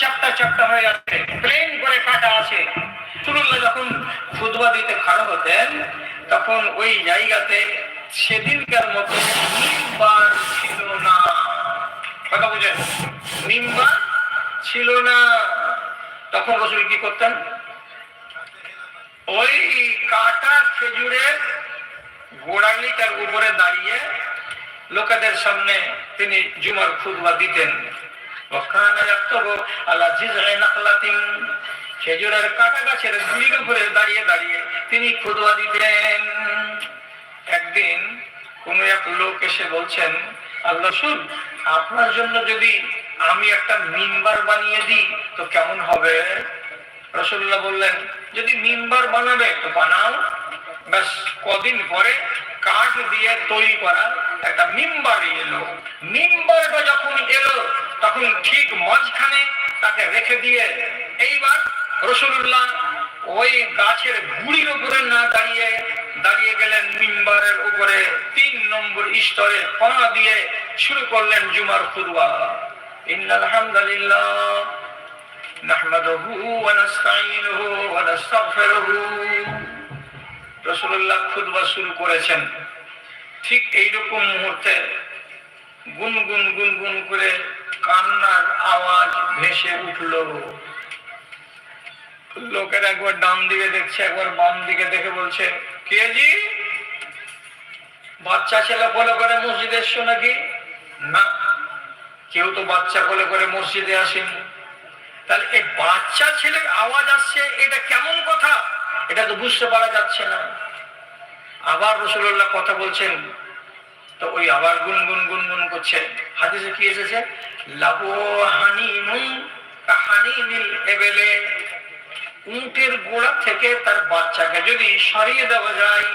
চ্যাপ্টা চ্যাপ্টা হয়ে আছে প্লেন করে কাটা আছে। যখন খুদবা দিতে খাড়া হতেন তখন ওই জায়গাতে সেদিনকার মতো নিম্বার ছিল না। কথা বুঝেন নিম্বার ছিল না। তখন রসুল কি করতেন? ওই কাটা খেজুরের গোড়ালিটার উপরে দাঁড়িয়ে লোকেদের সামনে তিনি জুমার খুদবা দিতেন। খেজুরের কাটা গাছের উপরে দাঁড়িয়ে দাঁড়িয়ে তিনি খুদবা দিতেন। একদিন কোন এক লোক এসে বলছেন, আল্লাহ আপনার জন্য যদি আমি একটা মিম্বার বানিয়ে দিই, তো কেমন হবে? রসুল্লাহ বললেন, যদি মিম্বার বানাবে, তো বানাও। ব্যাস, কদিন পরে কাঠ দিয়ে তৈরি করা একটা মিম্বার এলো। মিম্বারটা যখন এলো তখন ঠিক মাঝখানে তাকে রেখে দিয়ে এইবার রসুল্লাহ ওই গাছের গুড়ির উপরে না দাঁড়িয়ে দাঁড়িয়ে গেলেন মিম্বারের উপরে তিন নম্বর স্তরে পা দিয়ে শুরু করলেন জুমার খুদবা ইন্নাল হামদুলিল্লাহ نحمده ونستعينه ونستغفره রসুল্লাহ খুদবা শুরু করেছেন ঠিক এইরকম মুহূর্তে গুনগুন গুনগুন করে কান্নার আওয়াজ ভেসে উঠল। লোকের একবার ডান দিকে দেখছে, একবার বাম দিকে দেখে বলছে, কে জি? বাচ্চা ছেলে কোলে করে মসজিদে এসছো নাকি? না, কেউ তো বাচ্চা কোলে করে মসজিদে আসেনি। তাহলে এই বাচ্চা ছেলের আওয়াজ আসছে, এটা কেমন কথা? এটা তো বুঝতে পারা যাচ্ছে না। আবার রসুল্লাহ কথা বলছেন তো ওই আবার গুনগুন গুনগুন করছে হাদিসে কি এসেছে? লাবো হানি গোড়া থেকে তার বাচ্চাকে যদি সরিয়ে দেওয়া যায়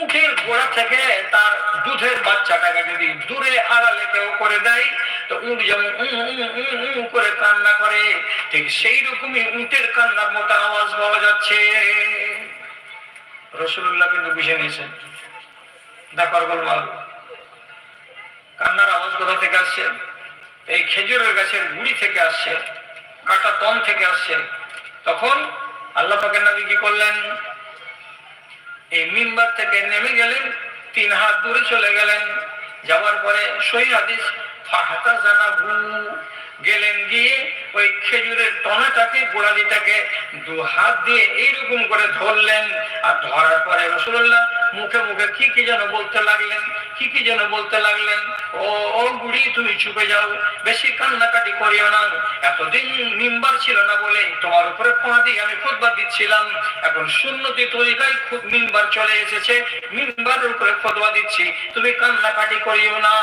উঠের গোড়া থেকে তার দুধের বাচ্চাটাকে যদি দূরে আড়ালে কেউ করে দেয়, তো উঠ যেমন করে কান্না করে, ঠিক সেই রকমই উটের কান্নার মতো আওয়াজ পাওয়া যাচ্ছে। রসুল্লাহ কিন্তু বুঝে নিয়েছেন। ব্যাপার গোলমাল কান্নার আওয়াজ কোথা থেকে আসছে এই খেজুরের গাছের গুড়ি থেকে আসছে কাটা তন থেকে আসছে তখন আল্লাহ পাকের নবী কি করলেন? এই মিম্বার থেকে নেমে গেলেন, তিন হাত দূরে চলে গেলেন। যাওয়ার পরে সই হাদিস ফাহাতা জানা ভু গেলেন গিয়ে ওই খেজুরের টনাটাকে, গোড়ালিটাকে দু হাত দিয়ে এইরকম করে ধরলেন। আর ধরার পরে রসুল্লাহ মুখে মুখে কি কি যেন বলতে লাগলেন। কি কি যেন বলতে লাগলেন, ও ও গুড়ি তুমি চুপে যাও, বেশি কান্নাকাটি করিও না। এতদিন মিম্বার ছিল না বলে তোমার উপরে দিয়ে আমি খোদবা দিচ্ছিলাম। এখন শূন্যতি তরিকায় খুব মিম্বার চলে এসেছে, মিম্বারের উপরে খোদবা দিচ্ছি, তুমি কান্নাকাটি করিও না।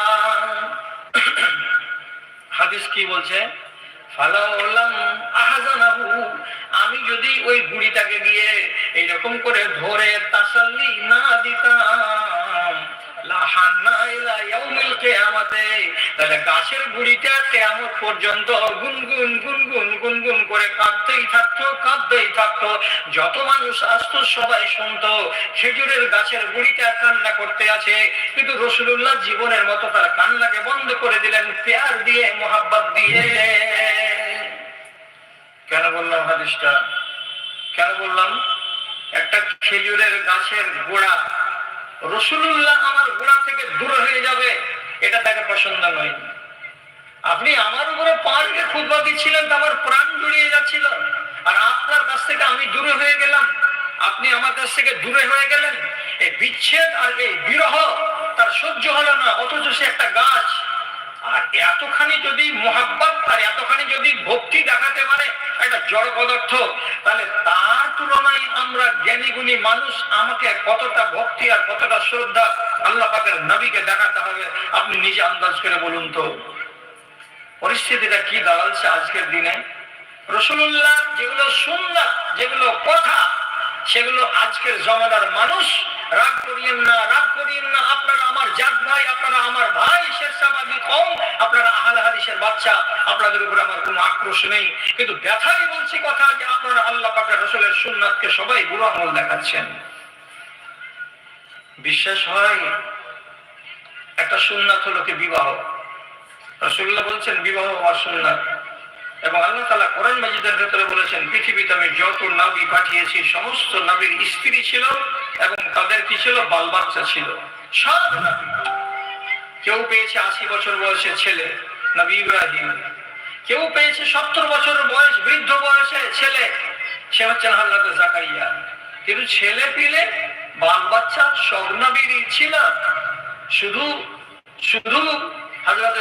হাদিস কি বলছে? আমি যদি ওই গুড়িটাকে গিয়ে এইরকম করে ধরে তাসাল্লি না দিতাম গাছের গুড়িটা পর্যন্ত গুনগুন গুনগুন গুনগুন করে কাঁদতেই থাকতো কাঁদতেই থাকতো। যত মানুষ আসতো সবাই খেজুরের গাছের গুড়িটা কান্না করতে আছে। কিন্তু রসুল্লাহ জীবনের মতো তার কান্নাকে বন্ধ করে দিলেন, পেয়ার দিয়ে, মোহাব্বত দিয়ে। কেন বললাম হাদিসটা? কেন বললাম? একটা খেজুরের গাছের গোড়া রসুল্লাহ আমার গোড়া থেকে দূরে হয়ে যাবে, এটা তাকে পছন্দ নয়। আপনি আমার উপরে পা রেখে খুদবা দিচ্ছিলেন আমার প্রাণ জুড়িয়ে যাচ্ছিল। আর আপনার কাছ থেকে আমি দূরে হয়ে গেলাম। আপনি আমার কাছ থেকে দূরে হয়ে গেলেন। এই বিচ্ছেদ আর এই বিরহ তার সহ্য হলো না, অথচ সে একটা গাছ। আর এতখানি যদি আর এতখানি যদি ভক্তি দেখাতে পারে একটা জড় পদার্থ, তাহলে তার তুলনায় আমরা জ্ঞানী গুণী মানুষ আমাকে কতটা ভক্তি আর কতটা শ্রদ্ধা আল্লাহ নবীকে দেখাতে হবে, আপনি নিজে আন্দাজ করে বলুন তো। পরিস্থিতিটা কি দাঁড়াচ্ছে আজকের দিনে? রসুল্লাহ যেগুলো সুন্দর যেগুলো কথা সেগুলো আজকের জমানার মানুষ। রাগ করিয়েন না, রাগ করিয়েন না। আপনারা আমার জাত ভাই, আপনারা আমার ভাই শেরশাবাদী কম। আপনারা আহাল হাদিসের বাচ্চা, আপনাদের উপরে আমার কোনো আক্রোশ নেই। কিন্তু ব্যথাই বলছি কথা যে আপনারা আল্লাহ পাকের রসুলের সুন্নাতকে সবাই বুড়ো আমল দেখাচ্ছেন। বিশ্বাস হয়, একটা সুন্নাত হলো কি বিবাহ? রসুল্লাহ বলছেন বিবাহ হওয়ার সুন্নাত। এবং আল্লাহ তালা কোরআন মাজিদের ভেতরে বলেছেন, পৃথিবীতে আমি যত নাবি পাঠিয়েছি, সমস্ত নাবির স্ত্রী ছিল এবং তাদের কি ছিল? বাল বাচ্চা ছিল। সব। কেউ পেয়েছে আশি বছর বয়সের ছেলে, নবী ইব্রাহিম। কেউ পেয়েছে সত্তর বছর বয়স, বৃদ্ধ বয়সে ছেলে। সে হচ্ছেন হাল্লাতে জাকারিয়া। কিন্তু ছেলে পিলে বাল বাচ্চা সব নবীরই ছিল। শুধু শুধু হজরত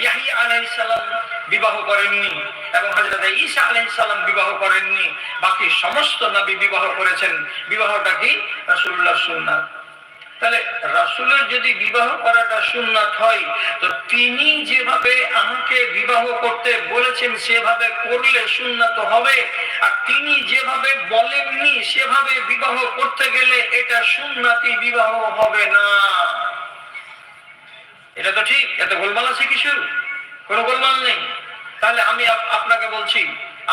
ইয়াহিয়া আলাইহিস সালাম বিবাহ করেননি এবং হজরত ঈসা আলাইহিস সালাম বিবাহ করেননি। বাকি সমস্ত নবী বিবাহ করেছেন। বিবাহটা কি? রাসূলুল্লাহ সুন্নাত। তাহলে রাসূলের যদি বিবাহ করাটা সুন্নাত হয়, তো তিনি যেভাবে আমাকে বিবাহ করতে বলেছেন, সেভাবে করলে সুন্নাত হবে। আর তিনি যেভাবে বলেননি, সেভাবে বিবাহ করতে গেলে এটা সুন্নাতি বিবাহ হবে না। এটা তো ঠিক, এত গোলমাল আছে কিছু? কোনো গোলমাল নেই? তাহলে আমি আপনাকে বলছি,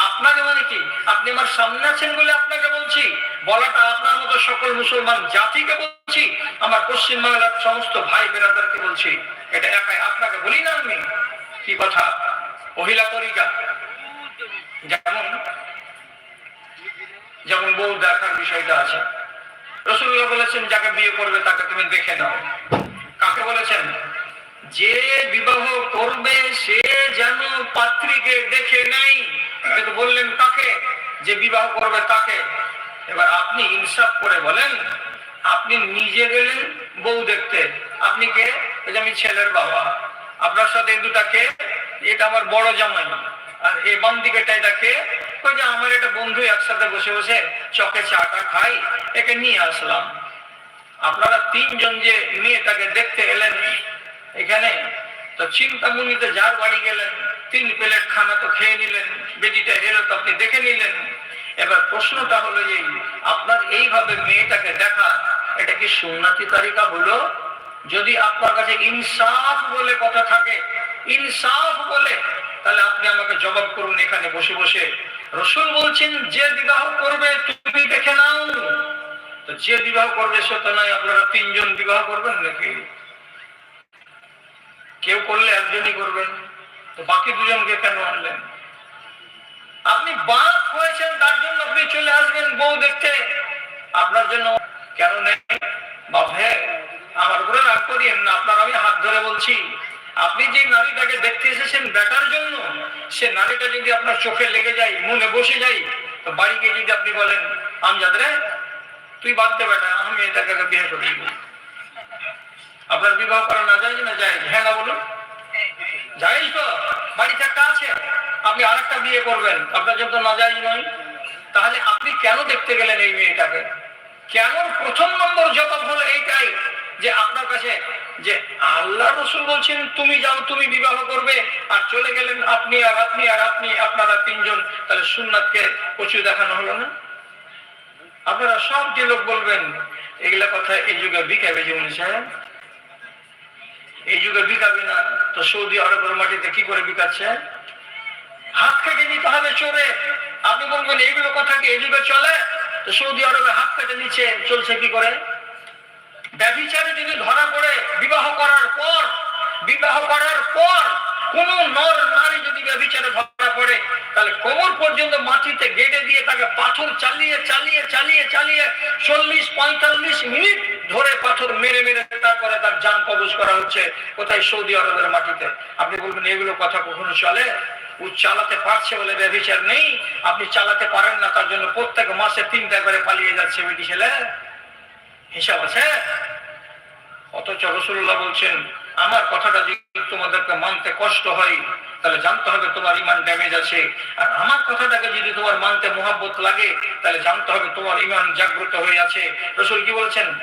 আপনাকে মানে কি? আপনি আমার সামনে আছেন বলে আপনাকে বলছি? বলাটা আপনার মতো সকল মুসলমান জাতিকে বলছি, আমার পশ্চিম বাংলার সমস্ত ভাই বেরাদারকে বলছি, এটা একাই আপনাকে বলি না আমি? কি কথা? মহিলা তরিকা। যেমন যেমন বউ দেখার বিষয়টা আছে। রসুল্লাহ বলেছেন, যাকে বিয়ে করবে তাকে তুমি দেখে নাও। কাকে বলেছেন? যে বিবাহ করবে সে যেন পাত্রীকে দেখে নেই কিন্তু বললেন, কাকে? যে বিবাহ করবে তাকে। এবার আপনি ইনসাফ করে বলেন, আপনি নিজে গেলেন বউ দেখতে। আপনি কে? আমি ছেলের বাবা। আপনার সাথে এটা আমার বড় জামাই। আর এই বাম দিকেটা এটা কে? যে আমার একটা বন্ধু একসাথে বসে বসে চকে চাটা খাই, একে নিয়ে আসলাম। আপনারা তিনজন যে মেয়েটাকে দেখতে এলেন এখানে তো চিন্তামণিতে যার বাড়ি গেলেন, তিন প্লেট খানা তো খেয়ে নিলেন বেটিটা এলো তো আপনি দেখে নিলেন। এবার প্রশ্নটা হলো যে আপনার এইভাবে মেয়েটাকে দেখা, এটা কি সুন্নাতি তালিকা হলো? যদি আপনার কাছে ইনসাফ বলে কথা থাকে, ইনসাফ বলে, তাহলে আপনি আমাকে জবাব করুন এখানে বসে বসে। রসুল বলছেন, যে বিবাহ করবে, তুমি দেখে নাও। তো যে বিবাহ করবে সে তো নয়, আপনারা তিনজন বিবাহ করবেন নাকি? কেউ করলে একজনই করবেন তো বাকি দুজনকে কেন আনলেন? আপনি বাপ হয়েছেন তার জন্য আপনি চলে আসবেন বউ দেখতে। আপনার জন্য কেন নেই? বাপ হ্যাঁ আমার উপরে রাগ করিয়েন না, আপনার আমি হাত ধরে বলছি। আপনি যে নারীটাকে দেখতে এসেছেন বেটার জন্য, সে নারীটা যদি আপনার চোখে লেগে যায়, মনে বসে যায়, তো বাড়ি গিয়ে যদি আপনি বলেন আমজাদ রে তুই বাদ দে বেটা, আমি এটাকে বিয়ে করে আপনার বিবাহ করা না যায় না যায় হ্যাঁ না বলুন। যাই তো, বাড়িতে একটা আছে। আপনি আরেকটা বিয়ে করবেন। আপনার জন্য না যায় নয়। তাহলে আপনি কেন দেখতে গেলেন এই মেয়েটাকে? কেন প্রথম নম্বর জবাব হলো এইটাই যে আপনার কাছে যে আল্লাহ রসুল বলছেন, তুমি যাও, তুমি বিবাহ করবে আর চলে গেলেন আপনি আর আপনি আর আপনি, আপনারা তিনজন। তাহলে সুন্নাতকে কচু দেখানো হলো না। আপনারা সব যে লোক বলবেন, এগুলা কথা এই যুগে বিকাবে জীবন সাহেব এই যুগে বিকাবে না। তো সৌদি আরবের মাটিতে কি করে বিকাচ্ছে? হাত কেটে নিতে হবে চোরে। আপনি বলবেন, এইগুলো কথা কি এই যুগে চলে? তো সৌদি আরবে হাত কেটে নিচ্ছে, চলছে কি করে? ব্যবচারে যদি ধরা পড়ে, বিবাহ করার পর, বিবাহ করার পর কোন নর নারী যদি ব্যভিচারে ধরা পড়ে তাহলে কোমর পর্যন্ত মাটিতে গেড়ে দিয়ে তাকে পাথর চালিয়ে চালিয়ে চালিয়ে চালিয়ে চল্লিশ, পঁয়তাল্লিশ মিনিট ধরে পাথর মেরে মেরে তারপরে তার যান কবজ করা হচ্ছে কোথায়? সৌদি আরবের মাটিতে। আপনি বলবেন, এগুলো কথা কখনো চলে? ও চালাতে পারছে বলে ব্যভিচার নেই। আপনি চালাতে পারেন না, তার জন্য প্রত্যেক মাসে তিনটা করে পালিয়ে যাচ্ছে বেটি ছেলে হিসাব আছে? অথচ রসুল্লাহ বলছেন আমার কথাটা যদি তোমাদেরকে মানতে কষ্ট হয়, তাহলে জানতে হবে তোমার ইমান ড্যামেজ আছে। আর আমার কথাটাকে যদি তোমার মানতে মোহাব্বত লাগে, তাহলে জানতে হবে তোমার ইমান জাগ্রত হয়ে আছে। রসুল কি বলছেন?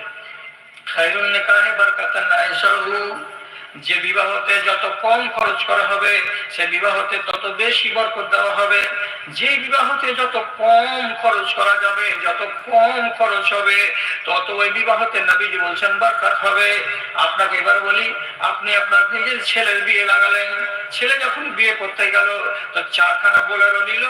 খাইরুল নেকাহে বারকাতান যে বিবাহতে যত কম খরচ করা হবে, সে বিবাহতে তত বেশি বরকত দেওয়া হবে। যে বিবাহতে যত কম খরচ করা যাবে, যত কম খরচ হবে, তত ওই বিবাহতে নবীজি বলছেন বরকত হবে। আপনাকে এবার বলি, আপনি আপনার নিজের ছেলের বিয়ে লাগালেন। ছেলে যখন বিয়ে করতে গেল, তো চারখানা বোলেরো নিল,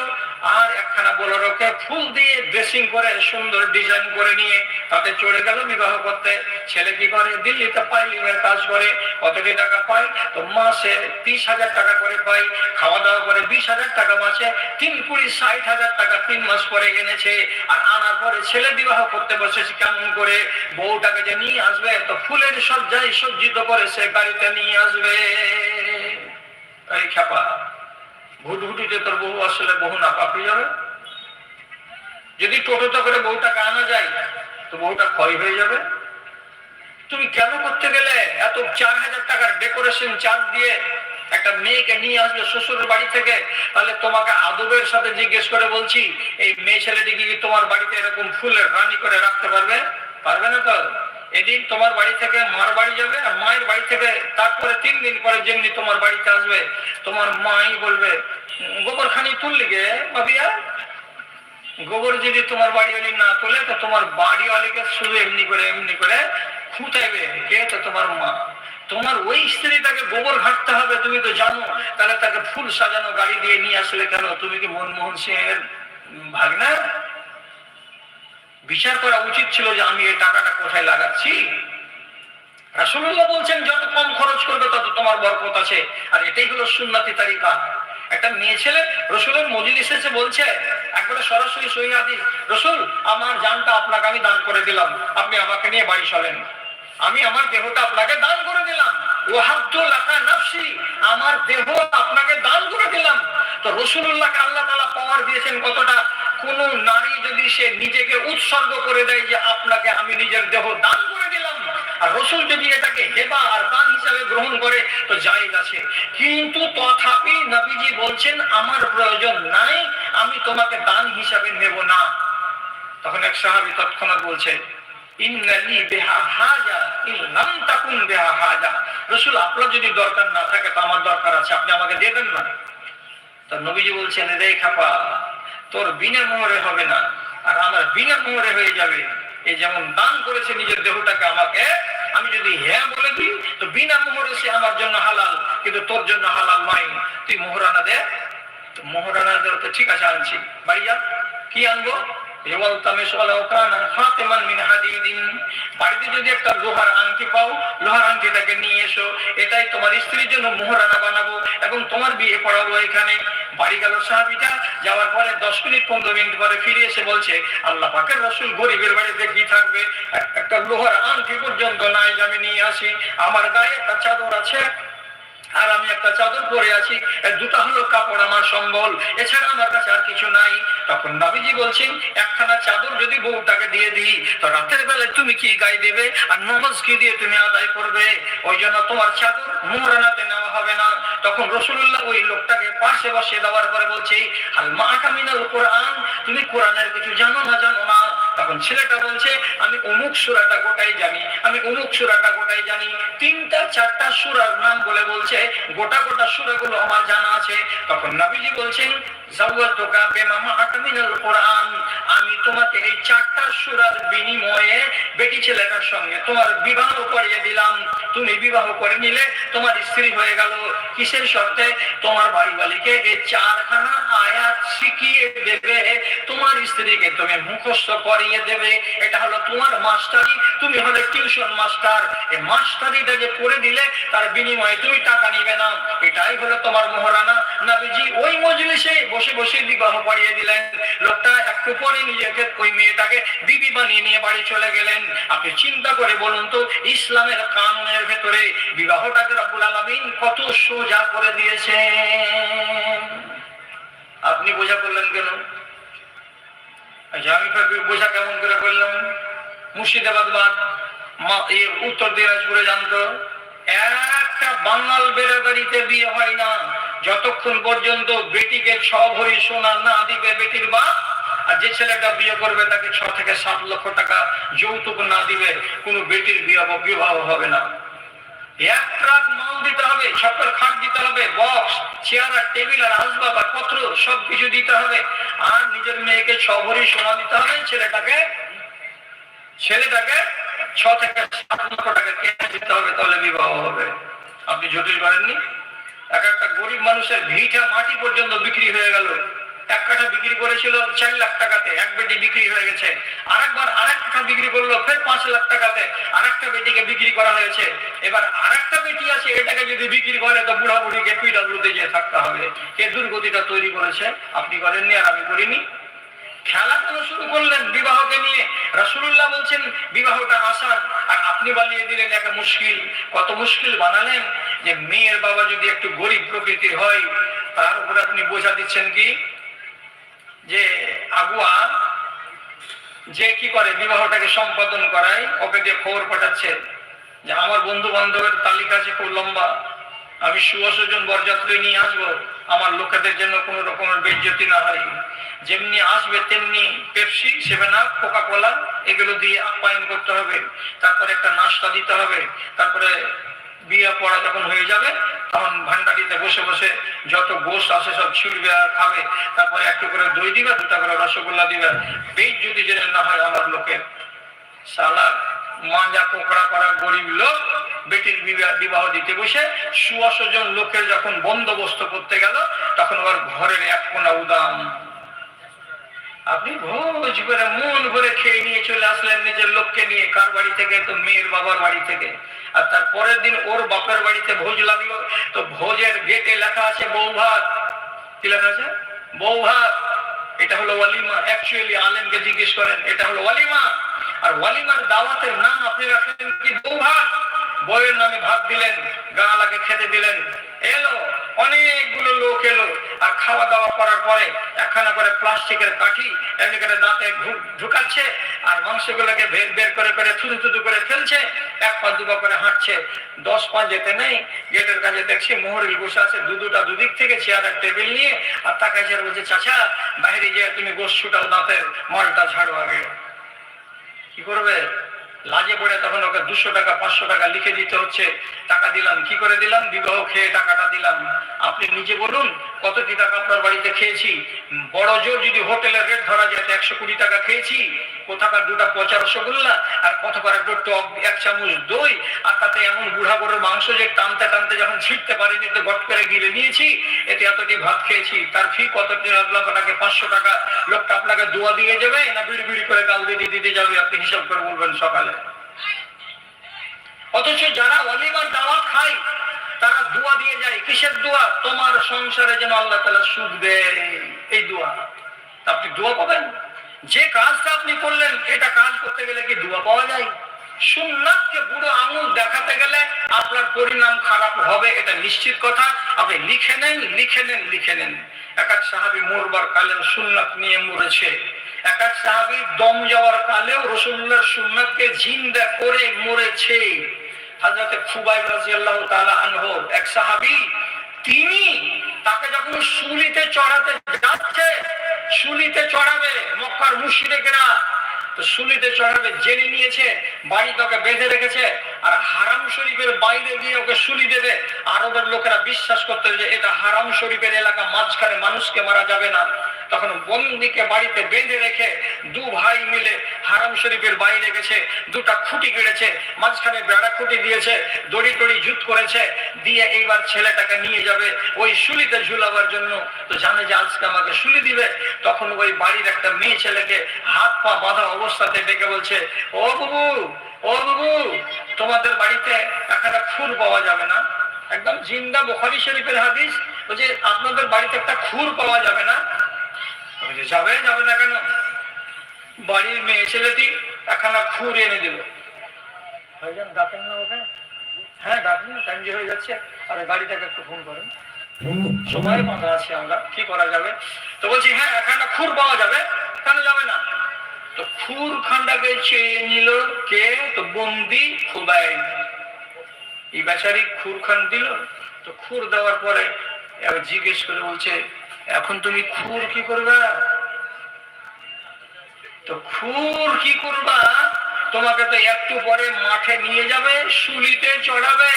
আর একখানা বোলেরোকে ফুল দিয়ে ড্রেসিং করে সুন্দর ডিজাইন করে নিয়ে তাতে চড়ে গেল বিবাহ করতে। ছেলে কি করে? দিল্লিতে পাইলিং কাজ করে কতটি টাকা পায়? তো মাসে তিরিশ হাজার টাকা করে পাই খাওয়া দাওয়া করে বিশ হাজার টাকা মাসে, তিন কুড়ি ষাট হাজার টাকা তিন মাস পরে এনেছে। আর আনার পরে ছেলে বিবাহ করতে বসেছে কেমন করে? বউটাকে যে নিয়ে আসবে, তো ফুলের সজ্জায় সজ্জিত করে সে গাড়িতে নিয়ে আসবে। এই খেপা। ভুটভুটিতে তোর বহু আসলে বহু না পাপড়ি যাবে যদি টোটোতে করে বউটাকে আনা যায়, তো বউটা ক্ষয় হয়ে যাবে। তুমি কেন করতে গেলে এত চার হাজার টাকার ডেকোরেশন চার্জ দিয়ে একটা মেয়েকে নিয়ে আসবে শ্বশুরের বাড়ি থেকে? তাহলে তোমাকে আদবের সাথে জিজ্ঞেস করে বলছি, এই মেয়ে ছেলেটিকে কি তোমার বাড়িতে এরকম ফুলের রানি করে রাখতে পারবে? পারবে না তো? এদিন তোমার বাড়ি থেকে মার বাড়ি যাবে আর মায়ের বাড়ি থেকে তারপরে তিন দিন পরে যেমনি তোমার বাড়িতে আসবে, তোমার মাই বলবে গোবর খানি তুললি গে বাবিয়া গোবর যদি তোমার বাড়িওয়ালি না তোলে, তো তোমার বাড়িওয়ালিকে শুধু এমনি করে এমনি করে খুঁটাইবে কে তো তোমার মা। তোমার ওই স্ত্রীটাকে গোবর ঘাটতে হবে, তুমি তো জানো। তাহলে তাকে ফুল সাজানো গাড়ি দিয়ে নিয়ে আসলে কেন? তুমি কি মনমোহন সিং এর ভাগনা? বিচার করা উচিত ছিল যে আমি এই টাকাটা কোথায় লাগাচ্ছি। রাসুল্লাহ বলছেন, যত কম খরচ করবে, তত তোমার বরকত আছে। আর এটাই হলো সুন্নাতি তারিকা একটা মেয়ে ছেলে রসুলের মজিল এসেছে বলছে, একবারে সরাসরি সহিদ রসুল, আমার জানটা আপনাকে আমি দান করে দিলাম। আপনি আমাকে নিয়ে বাড়ি চলেন। আমি আমার দেহটা আপনাকে দান করে দিলাম। আমার দেহ আপনাকে দান করে দিলাম। তো রসুল্লাহকে আল্লাহ তালা পাওয়ার দিয়েছেন কতটা? কোন নারী যদি সে নিজেকে উৎসর্গ করে দেয় যে আপনাকে আমি নিজের দেহ দান করে দিলাম, আর রসুল যদি এটাকে হেবা আর দান হিসাবে গ্রহণ করে, তো জায়েজ আছে। কিন্তু তথাপি নবীজি বলছেন, আমার প্রয়োজন নাই, আমি তোমাকে দান হিসাবে নেব না। তখন এক সাহাবি তৎক্ষণাৎ বলছে আমার নিজের দেহটাকে আমাকে, আমি যদি হ্যাঁ বলে দিই, তো বিনা মোহরে সে আমার জন্য হালাল, কিন্তু তোর জন্য হালাল নয়। তুই মোহরানা দে মোহরানা দে তো ঠিক আছে, আনছি। বাড়ি যা, কি আনব? তোমার বিয়ে পড়াবো এখানে। বাড়ি গেল সাহাবিটা, যাওয়ার পরে দশ মিনিট, পনেরো মিনিট পরে ফিরে এসে বলছে, আল্লাহ পাকের রসুল গরিবের বাড়িতে কি থাকবে? একটা লোহার আংটি পর্যন্ত নাই আমি নিয়ে আসি। আমার গায়ে একটা চাদর আছে আর আমি একটা চাদর পরে আছি দুটা হলো কাপড় আমার সম্বল, এছাড়া আমার কাছে আর কিছু নাই। তখন নাবিজি বলছেন, একখানা চাদর যদি বউটাকে দিয়ে দিই, তো রাতের বেলায় তুমি কি গায়ে দেবে? আর নমাজ কি দিয়ে তুমি আদায় করবে? ওই জন্য তোমার চাদর মোহরানাতে নেওয়া হবে না। তখন রসুল্লাহ ওই লোকটাকে পাশে বসে দেওয়ার পরে বলছে কোরআন? তুমি কোরআনের কিছু জানো না জানো না? তখন ছেলেটা বলছে, আমি অমুক সুরাটা গোটাই জানি, আমি অমুক সুরাটা গোটাই জানি। তিনটা, চারটা সুরার নাম বলে বলছে, গোটা গোটা সুরাগুলো আমার জানা আছে। তখন নবীজি বলছেন আমি তোমাকে এই চারটা সুরার বিনিময়ে বেটি ছেলেটার সঙ্গে তোমার বিবাহ করিয়ে দিলাম। তুমি বিবাহ করে নিলে তোমার স্ত্রী হয়ে গেল। কিসের শর্তে তোমার বাড়ি বালিকে এই চারখানা আয়াত শিখিয়ে দেবে। তোমার স্ত্রীকে তুমি মুখস্থ করিয়ে দেবে। এটা হলো তোমার মাস্টারি, তুমি হলে টিউশন মাস্টার। এই মাস্টারিটা যে করে দিলে, তার বিনিময়ে তুমি টাকা নিবে না। এটাই হলো তোমার মহারানা নাবিজি। ওই মজলিসে বসে বসে বিবাহ পড়িয়ে দিলেন। লোকটা একটু পরে নিজেকে ওই মেয়েটাকে বিবি বানিয়ে নিয়ে বাড়ি চলে গেলেন। আপনি চিন্তা করে বলুন তো, ইসলামের কানুনের ভেতরে বিবাহটাকে রব্বুল আলমিন কত সোজা করে দিয়েছেন আপনি বোঝা করলেন কেন? আচ্ছা আমি বোঝা কেমন করে করলাম? মুর্শিদাবাদ বাদ উত্তর দিনাজপুরে জানতো, একটা বাঙাল বেড়াদারিতে বিয়ে হয় না। যতক্ষণ পর্যন্ত বেটিকে ছ ভরি সোনা না দিবে বেটির বা আর যে ছেলেটা বিয়ে করবে তাকে ছ থেকে সাত লক্ষ টাকা যৌতুক না দিবে, কোনো বেটির বিবাহ বিবাহ হবে না। মেয়েকে সোনা দিতে হবে, ছেলেটাকে ছেলেটাকে ছ থেকে কেটে হবে, তাহলে বিবাহ হবে। আপনি জটিল পারেননি? এক একটা গরিব মানুষের ভিটা মাটি পর্যন্ত বিক্রি হয়ে গেল। এক কাঠা বিক্রি করেছিল চার লাখ টাকাতে, এক বেটি বিক্রি হয়ে গেছে। আরেকবার আরেক কাঠা বিক্রি করল, ফের পাঁচ লাখ টাকাতে। আরেকটা বেটিকে বিক্রি করা হয়েছে। এবার আরেকটা বেটি আছে, এটাকে যদি বিক্রি করে, তো বুড়া বুড়িকে পিডাব্লিউতে যেয়ে থাকতে হবে। কে দুর্গতিটা তৈরি করেছে? আপনি করেননি আর আমি করিনি। খেলা কেন শুরু করলেন বিবাহকে নিয়ে? রাসুল্লাহ বলছেন, বিবাহটা আসান আর আপনি বানিয়ে দিলেন একটা মুশকিল। কত মুশকিল বানালেন যে মেয়ের বাবা যদি একটু গরিব প্রকৃতির হয়, তার উপরে আপনি বোঝা দিচ্ছেন কি? যে আগুয়া যে কি করে বিবাহটাকে সম্পাদন করায়, ওকে দিয়ে খবর পাঠাচ্ছে যে আমার বন্ধু বান্ধবের তালিকা আছে খুব লম্বা, আমি সুয়সজন বরযাত্রী নিয়ে আসব, আমার লোকেদের জন্য কোন রকমের বেজ্জতি না হয়। যেমনি আসবে তেমনি Pepsi Seven Up Coca Cola এগুলো দিয়ে আপ্যায়ন করতে হবে। তারপরে একটা নাস্তা দিতে হবে। তারপরে বিয়ে পড়া যখন হয়ে যাবে তখন ভান্ডারিতে বসে বসে যত গোস আছে সব ছিড়বে আর খাবে। তারপরে একটু করে দই দিবে, দুটা করে রসগোল্লা দিবে। বেশ যদি যেন না হয় আমার লোকের সালা মাজা কোকড়া করা গরিব লোক, বেটির বিবাহ দিতে বসে সুয়াশো জন লোকের যখন বন্দোবস্ত করতে গেল, তখন ওর ঘরের এক কোনা উদাম। আপনি ভোজ করে মন ভরে খেয়ে নিয়ে চলে আসলেন নিজের লোককে নিয়ে, কার বাড়ি থেকে? তো মেয়ের বাবার বাড়ি থেকে। আর তার পরের দিন ওর বাপের বাড়িতে ভোজ লাগল। তো ভোজের গেটে লেখা আছে বউ ভাত। কি লেখা আছে? বউ ভাত। এটা হলো ওয়ালিমা। অ্যাকচুয়ালি আলেমকে জিজ্ঞেস করেন, এটা হলো ওয়ালিমা? আর ওয়ালিমার দাওয়াতের নাম আপনি রাখলেন কি বউ ভাত? বউয়ের নামে ভাত দিলেন গালাকে খেতে দিলেন। এলো, অনেকগুলো লোক এলো। আর খাওয়া দাওয়া করার পরে একখানা করে প্লাস্টিকের কাঠি, এমনি করে দাঁতে ঢুকাচ্ছে আর মাংসগুলোকে বের বের করে করে থুতু থুতু করে ফেলছে। এক পা দুপা করে হাঁটছে। দশ পা যেতে নেই। গেটের কাছে দেখছি মোহরিল বসে আছে দু দুটা দুদিক থেকে চেয়ার আর টেবিল নিয়ে। আর তাকাইছে বলছে, চাচা, বাইরে যে তুমি গোস ছুটাও দাঁতের মালটা ঝাড়ো আগে। কি করবে? লাজে পড়ে তখন ওকে দুশো টাকা, পাঁচশো টাকা লিখে দিতে হচ্ছে। টাকা দিলাম, কি করে দিলাম? বিবাহ খেয়ে টাকাটা দিলাম। আপনি নিজে বলুন কতটি টাকা আপনার বাড়িতে খেয়েছি? বড় জোর যদি হোটেলের রেট ধরা যায় একশো কুড়ি টাকা খেয়েছি। কোথাকার দুটা পচা রসগোল্লা আর কোথাকার একটু টক এক চামচ দই, আর তাতে এমন বুড়া গরুর মাংস যে টানতে টানতে যখন ছিটতে পারিনি তো গট করে গিলে নিয়েছি। এতে এতটি ভাত খেয়েছি, তার ফি কতটি লাগলাম আপনাকে পাঁচশো টাকা। লোকটা আপনাকে দোয়া দিয়ে যাবে না বিড়ি বিড়ি করে গাল দিয়ে দিতে যাবে? আপনি হিসাব করে বলবেন সকালে। অথচ যারা অলিমার দাওয়াত খায়, তারা দোয়া দিয়ে যায়, কিসের দোয়া? তোমার সংসারে যেন আল্লাহ তালা সুখ দেয়। এই দোয়া। আপনি দোয়া পাবেন? যে কাজটা আপনি করলেন, এটা কাজ করতে গেলে কি দোয়া পাওয়া যায়? সুন্নাতকে বুড়ো আঙুল দেখাতে গেলে আপনার পরিণাম খারাপ হবে, এটা নিশ্চিত কথা। আপনি লিখে নেন লিখে নেন লিখে নেন। এক এক সাহাবি মরবার কালেও সুন্নাত নিয়ে মরেছে। এক এক সাহাবি দম যাওয়ার কালেও রসুল্লাহর সুন্নাতকে জিন্দা করে মরেছে। হাজরতে খুবাইব রাজিয়াল্লাহ তাআলা আনহু, এক সাহাবী, তিনি তাকে যখন শুলিতে চড়াতে যাচ্ছে শুলিতে চড়াবে মক্কার মুশরিকরা তো সুলিতে চড়াবে জেনে নিয়েছে বাড়ি তোকে বেঁধে রেখেছে। আর হারাম শরীফের বাইরে গিয়ে ওকে শুলি দেবে, আরবের লোকেরা বিশ্বাস করতে যে এটা হারাম শরীফের এলাকা, মাঝখানে মানুষকে মারা যাবে না। তখন বন্দিকে বাড়িতে বেঁধে রেখে দু ভাই মিলে হারাম শরীফের বাইরে গেছে, দুটা খুঁটি গেড়েছে মাঝখানে বেড়া খুঁটি দিয়েছে, দড়ি টড়ি জুত করেছে, দিয়ে এইবার ছেলেটাকে নিয়ে যাবে ওই শুলিতে ঝুলাবার জন্য। তো জানে যে আজকে আমাকে শুলি দিবে? তখন ওই বাড়ির একটা মেয়ে ছেলেকে হাত পা বাঁধা অবস্থাতে ডেকে বলছে, ও বাবু ও তোমাদের বাড়িতে একটা খুর পাওয়া যাবে না। একদম জিন্দা বোখারি শরীফের হাদিস বলছে আপনাদের বাড়িতে একটা খুর পাওয়া যাবে না। বলছে, যাবে যাবে না কেন? বাড়ির মেয়ে ছেলেটি একখানা খুর এনে দিল। ডাকেন না ওকে। হ্যাঁ ডাকুন টাইম যে হয়ে যাচ্ছে। আর গাড়িটাকে একটু ফোন করেন। সময় বাঁধা আছে আমরা কি করা যাবে? তো বলছি হ্যাঁ একখানা খুর পাওয়া যাবে। কেন যাবে না? তো খুর খান্ডাকে চেয়ে নিল কে? তো বন্দি খুবাই এই বেচারি খুর খান দিল। তো খুর দেওয়ার পরে জিজ্ঞেস করে বলছে, এখন তুমি খুর কি করবা? তো খুর কি করবা? তোমাকে তো একটু পরে মাঠে নিয়ে যাবে, শুলিতে চড়াবে,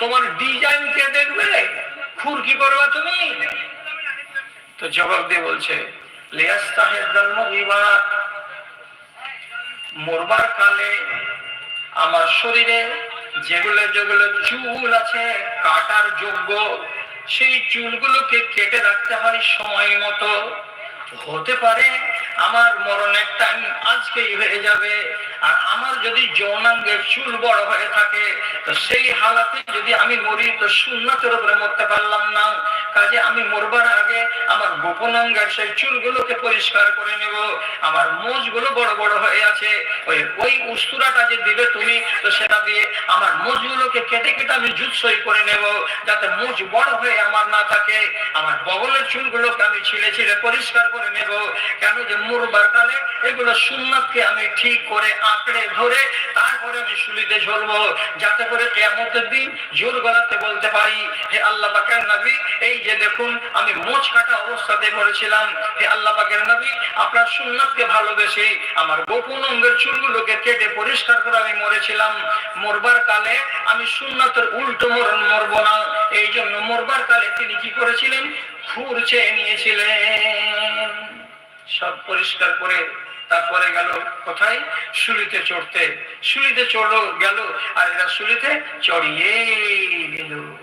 তোমার ডিজাইন কে দেখবে? খুর কি করবা তুমি? তো জবাব দিয়ে বলছে লিয়াস্তাহের ধর্ম বিবাহ মরবার কালে আমার শরীরে যেগুলো যেগুলো চুল আছে, কাটার যোগ্য, সেই চুলগুলোকে কেটে রাখতে হয় সময় মতো। হতে পারে আমার মরণের টাইম আজকেই হয়ে যাবে। আর আমার যদি যৌনাঙ্গের চুল বড় হয়ে থাকে, তো সেই হালাতে যদি আমি মরি, তো সুন্নাতের উপরে মরতে পারলাম না। কাজে আমি মরবার আগে আমার গোপন অঙ্গের সেই চুলগুলোকে পরিষ্কার করে নেব। আমার মোজগুলো বড় বড় হয়ে আছে। ওই ওই উস্তুরাটা যে দিবে তুমি, তো সেটা দিয়ে আমার মোজগুলোকে কেটে কেটে আমি জুৎসই করে নেব, যাতে মোজ বড় হয়ে আমার না থাকে। আমার বগলের চুলগুলোকে আমি ছিঁড়ে ছিঁড়ে পরিষ্কার করে নেব। কেন যে মরবার কালে এগুলো সুন্নাতকে আমি ঠিক করে আঁকড়ে ধরে তারপরে আমি শুলিতে ঝরবো, যাতে করে কেমতের দিন জোর গলাতে বলতে পারি, হে আল্লাহ পাকের নবী, এই যে দেখুন, আমি মোচ কাটা অবস্থাতে মরেছিলাম হে আল্লাহ পাকের নবী, আপনার সুন্নাতকে ভালোবেসে আমার গোপন অঙ্গের চুলগুলোকে কেটে পরিষ্কার করে আমি মরেছিলাম। মরবার কালে আমি সুন্নাতের উল্টো মরণ মরবো না। এই জন্য মরবার কালে তিনি কি করেছিলেন? খুর চেয়ে নিয়েছিলেন। সব পরিষ্কার করে তারপরে গেল কোথায়? শুলিতে চড়তে। শুলিতে চড়লো, গেল। আর এরা শুলিতে চড়িয়ে গেল।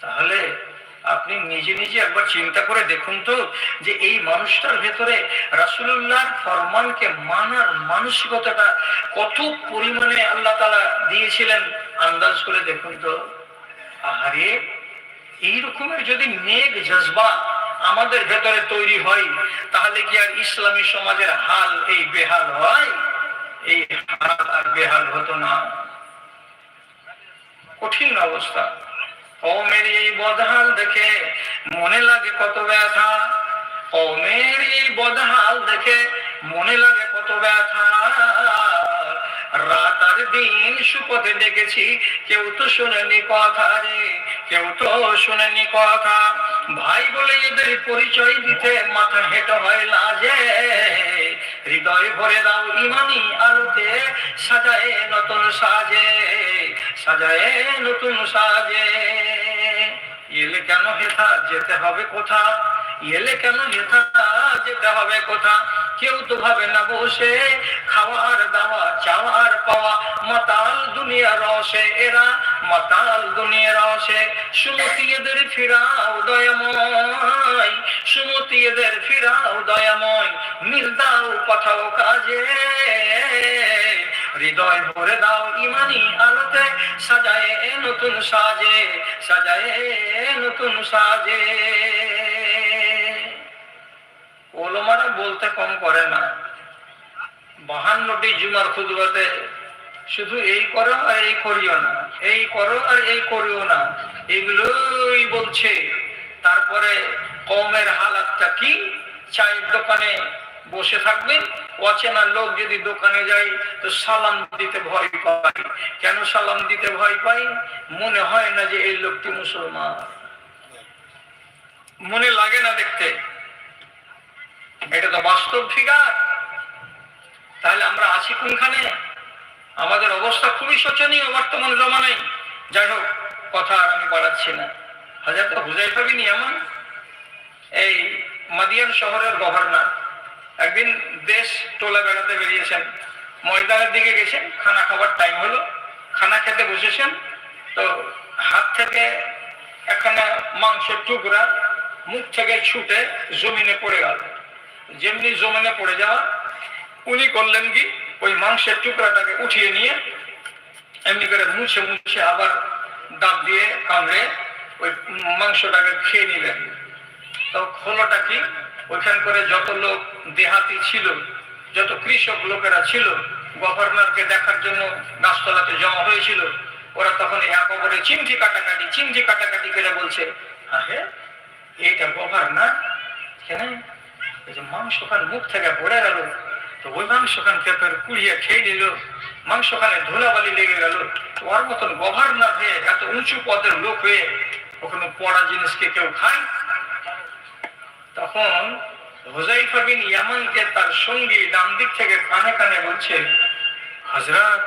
তাহলে আপনি নিজে নিজে একবার চিন্তা করে দেখুন তো যে এই মানুষটার ভেতরে রাসুল্লাহর ফরমানকে মানার মানসিকতাটা কত পরিমাণে আল্লাহ তালা দিয়েছিলেন, আন্দাজ করে দেখুন তো। আরে এই রকমের যদি নেক জজবা আমাদের ভেতরে তৈরি হয়, তাহলে কি আর ইসলামী সমাজের হাল এই বেহাল হয়? এই হাল আর বেহাল হতো না। কঠিন অবস্থা। কৌমের এই বদহাল দেখে মনে লাগে কত ব্যথা। কৌমের এই বদহাল দেখে মনে লাগে কত ব্যথা। রাত আর দিন সুপথে দেখেছি, কেউ তো শোনেনি কথা রে। কেউ তো শোনেনি কথা। ভাই বলে এদের পরিচয় দিতে মাথা হেঁটো হয় লাজে। হৃদয় ভরে দাও ইমানি আলোতে, সাজায় নতুন সাজে, সাজায় নতুন সাজে। এলে কেন হেথা যেতে হবে কোথা? এলে কেন হেথা যেতে হবে কোথা? কেউ তো ভাবে না বসে খাওয়ার দাওয়া, চাওয়ার পাওয়া, মাতাল দুনিয়া রসে এরা মাতাল দুনিয়া রসে সুমতি এদের ফিরাও দয়াময়, সুমতি এদের ফিরাও দয়াময়, মিল দাও, পাঠাও কাজে। হৃদয় ভরে দাও ইমানি আলোতে, সাজায় নতুন সাজে, সাজায় নতুন সাজে। ওলমারা বলতে কম করে না। বাহান্নটি জুমার খুদবাতে শুধু এই করো আর এই করিও না, এই করো আর এই করিও না, এগুলোই বলছে। তারপরে কমের হালাতটা কি? চায়ের দোকানে বসে থাকবেন, অচেনা লোক যদি দোকানে যায় তো সালাম দিতে ভয় পাই কেন সালাম দিতে ভয় পাই মনে হয় না যে এই লোকটি মুসলমান। মনে লাগে না দেখতে। এটা তো বাস্তব ফিগার। তাহলে আমরা আছি কোনখানে? আমাদের অবস্থা খুবই শোচনীয় বর্তমান জমানায়। যাই হোক, কথা আর আমি বাড়াচ্ছি না। হাজার হুজাই পাবিনি এমন। এই মাদিয়ান শহরের গভর্নর একদিন দেশ টোলা বেড়াতে বেরিয়েছেন। ময়দানের দিকে গেছেন, খানা খাবার টাইম হলো। খানা খেতে বসেছেন। তো হাত থেকে একখানা মাংসের টুকরা মুখ থেকে ছুটে জমিনে পড়ে গেল। যেমনি জমিনে পড়ে যাওয়া উনি করলেন কি? ওই মাংসের টুকরাটাকে উঠিয়ে নিয়ে এমনি করে মুছে মুছে আবার দাঁত দিয়ে কামড়ে ওই মাংসটাকে খেয়ে নিলেন। তো খোলাটা কি? ওইখান করে যত লোক দেহাতি ছিল, যত কৃষক লোকেরা ছিল, গভর্নরকে দেখার জন্য গাছতলাতে জমা হয়েছিল, ওরা তখন একবারে চিমটি কাটাকাটি চিমটি কাটাকাটি করে বলছে, আহে এটা গভর্নর? কেন? মুখ থেকে পড়ে গেল। তো ওই কুড়িয়ে খেয়ে নিল। ধুলাবালি লেগে গেল। ওর মতন গভর্নর হয়ে এত উঁচু পদের লোক হয়ে ওখানে পড়া জিনিসকে কেউ খায়? তখন হুজাইফা বিন ইয়ামানকে তার সঙ্গী ডান দিক থেকে কানে কানে বলছে হজরত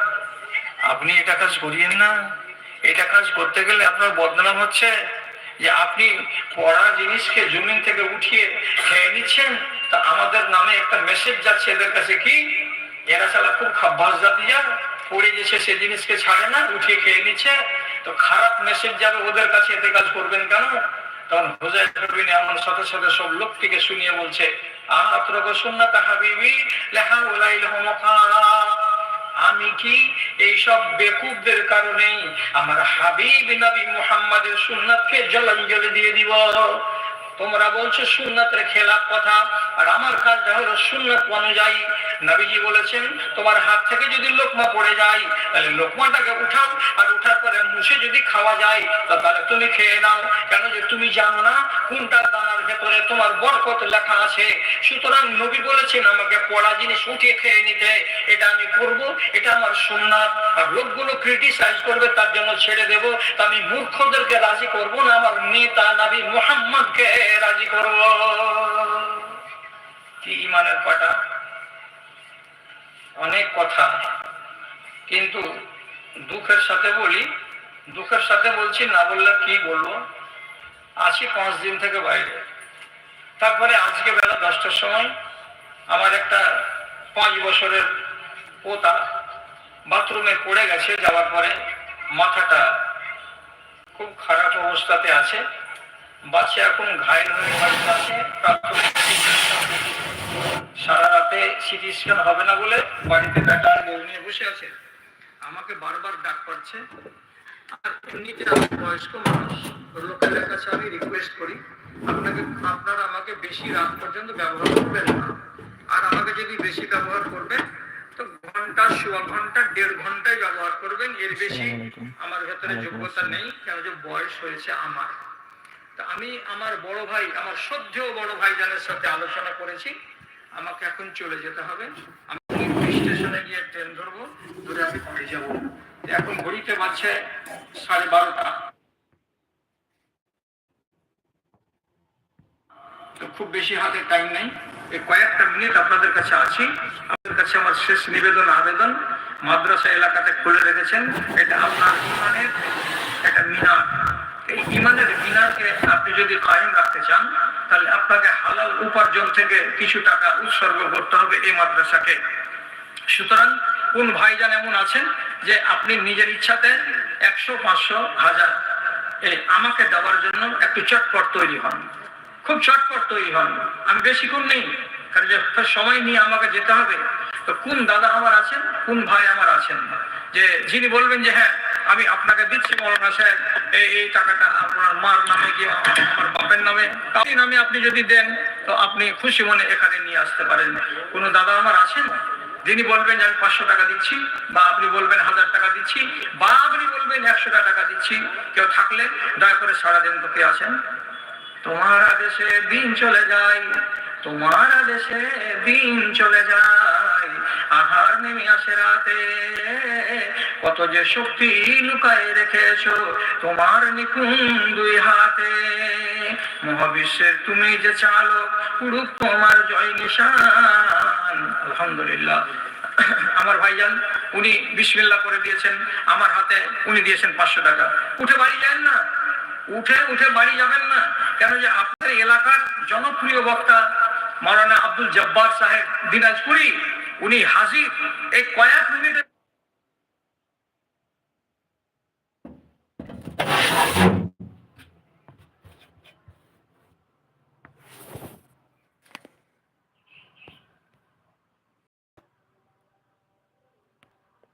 আপনি এটা কাজ করিয়েন না। এটা কাজ করতে গেলে আপনার বদনাম হচ্ছে। যে আপনি পড়া জিনিসকে জমিন থেকে উঠিয়ে খেয়ে নিচ্ছেন, তা আমাদের নামে একটা মেসেজ যাচ্ছে এদের কাছে কি? এরা সালা খুব খাব্বাস জাতি যা পড়ে গেছে, সে জিনিসকে ছাড়ে না, উঠিয়ে খেয়ে নিচ্ছে। তো খারাপ মেসেজ যাবে ওদের কাছে, এতে কাজ করবেন কেন? তখন হোজাই করবেন এমন সাথে সাথে সব লোকটিকে শুনিয়ে বলছে আত্রক সুন্নাত হাবিবি, লেহা হমকা আমি কি এইসব বেকুবদের কারণেই আমার হাবিব নবী মুহাম্মাদের সুন্নাতকে জলাঞ্জলি দিয়ে দিব? তোমরা বলছো সুন্নাতের খেলাফ কথা, আর আমার কাজটা হলো সুন্নাত অনুযায়ী। নবীজি বলেছেন, তোমার হাত থেকে যদি লোকমা পড়ে যায়, তাহলে লোকমাটাকে উঠাও, আর উঠার পরে মুছে যদি খাওয়া যায় তাহলে তুমি খেয়ে নাও। কেন যে তুমি জানো না কোনটা দানার ভেতরে তোমার বরকত লেখা আছে। সুতরাং নবী বলেছেন, আমাকে পড়া জিনিস উঠিয়ে খেয়ে নিতে। এটা আমি করব, এটা আমার সুন্নাত। আর লোকগুলো ক্রিটিসাইজ করবে, তার জন্য ছেড়ে দেব। তা আমি মূর্খদেরকে রাজি করব না, আমার নেতা নবী মুহাম্মদকে রাজি করব। কি ইমানের পাটা? অনেক কথা। কিন্তু দুঃখের সাথে বলি, দুঃখের সাথে বলছি না বললে কি বলব? আছি পাঁচ দিন থেকে বাইরে। তারপরে আজকে বেলা দশটার সময় আমার একটা পাঁচ বছরের পোতা বাথরুমে পড়ে গেছে, যাওয়ার পরে মাথাটা খুব খারাপ অবস্থাতে আছে। বাচ্চা এখন ঘায়ল হয়ে আছে সারা রাতে সিটি স্ক্যান হবে না বলে বাড়িতে ব্যাটা বউ নিয়ে বসে আছে। আমাকে বারবার ডাক পাচ্ছে। আর এমনিতে আমি বয়স্ক মানুষ, লোকেদের কাছে আমি রিকোয়েস্ট করি আপনাকে আপনারা আমাকে বেশি রাত পর্যন্ত ব্যবহার করবেন না। আর আমাকে যদি বেশি ব্যবহার করবেন তো ঘণ্টা সোয়া ঘণ্টা দেড় ঘন্টায় ব্যবহার করবেন। এর বেশি আমার ভেতরে যোগ্যতা নেই কেন যে বয়স হয়েছে আমার। তা আমি আমার বড় ভাই আমার শ্রদ্ধেয় বড় ভাইজানের সাথে আলোচনা করেছি। আমাকে এখন চলে যেতে হবে। আমি স্টেশনে গিয়ে ট্রেন ধরবো ধরে আমি বাড়ি যাব। এখন ঘড়িতে বাজছে সাড়ে বারোটা। তো খুব বেশি হাতে টাইম নেই। এই কয়েকটা মিনিট আপনাদের কাছে আছি। আপনাদের কাছে আমার শেষ নিবেদন, আবেদন। মাদ্রাসা এলাকাতে খুলে রেখেছেন। এটা আপনার ইমানের একটা মিনার। এই ইমানের মিনারকে আপনি যদি কায়েম রাখতে চান, তাহলে আপনাকে হালাল উপার্জন থেকে কিছু টাকা উৎসর্গ করতে হবে এই মাদ্রাসাকে। সুতরাং কোন ভাইজান এমন আছেন যে আপনি নিজের ইচ্ছাতে একশো, পাঁচশো, হাজার আমাকে দেওয়ার জন্য একটু চটপট তৈরি হন। খুব চটপট তৈরি হন আমি বেশিক্ষণ নেই, কারণ যে সময় নিয়ে আমাকে যেতে হবে, তো কোন দাদা আমার আছেন, কোন ভাই আমার আছেন? যে যিনি বলবেন যে হ্যাঁ আমি আপনাকে দিচ্ছি মৌলানা সাহেব, এই টাকাটা আপনার মার নামে কি আমার বাপের নামে। তাই নামে আপনি যদি দেন, তো আপনি খুশি মনে এখানে নিয়ে আসতে পারেন। কোনো দাদা আমার আছেন? যিনি বলবেন আমি পাঁচশো টাকা দিচ্ছি, বা আপনি বলবেন হাজার টাকা দিচ্ছি, বা আপনি বলবেন একশো টাকা দিচ্ছি, কেউ থাকলে দয়া করে সারা দিন তো আছেন। তোমার আদেশে দিন চলে যায়, তোমার আদেশে দিন চলে যায়। আধার নেমে আসে রাতে, কত যে শক্তি লুকায় রেখেছ তোমার নিকুন দুই হাতে। মহাবিশ্বের তুমি যে চালক, পুরুষ তোমার জয় নিশান। আলহামদুলিল্লাহ। আমার ভাইজান, উনি বিসমিল্লাহ করে দিয়েছেন, আমার হাতে উনি দিয়েছেন পাঁচশো টাকা। উঠে বাড়ি যান না, উঠে উঠে বাড়ি যাবেন না। কেন যে আপনার এলাকার জনপ্রিয় বক্তা মাওলানা আব্দুল জব্বার সাহেব দিনাজপুরি, উনি হাজির। এই কয়েক মিনিটের